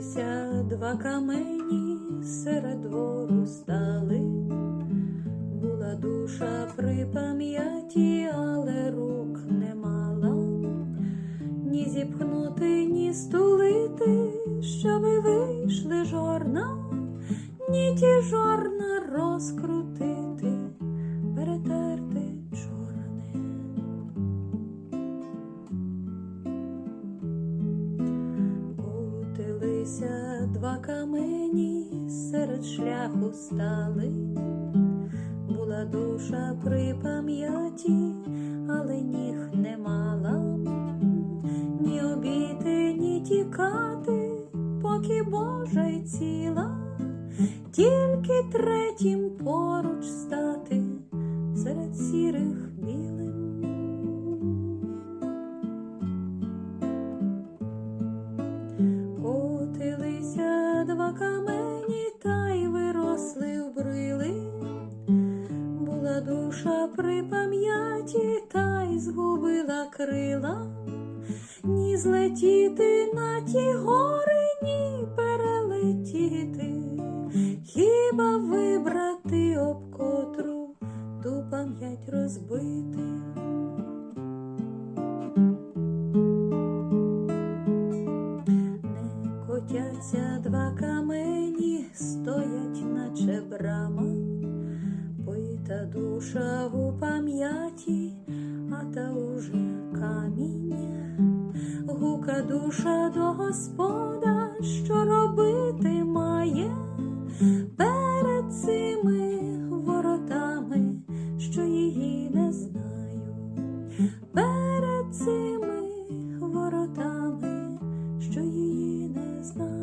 Котилися два камені серед двору стали. Була душа при пам'яті, але рук не мала. Ні зіпхнути, ні стулити, щоби вийшли жорна, ні ті жорна розкрутити, Котилися два камені серед шляху стали. Була душа при пам'яті, але ніг не мала. Ні обійти, ні тікати, поки Божа й ціла, тільки третім поруч стати Два камені та й виросли в брили. Була душа при пам'яті та й згубила крила. Ні злетіти на ті гори, ні перелетіти, хіба вибрати об котру ту пам'ять розбити. котяться два камені, стоять, наче брама, Пита душа в пам'яті, а та уже каміння, гука душа до Господа, що робити має. Перед цими воротами, що її не знаю. Перед цими воротами, що її is not.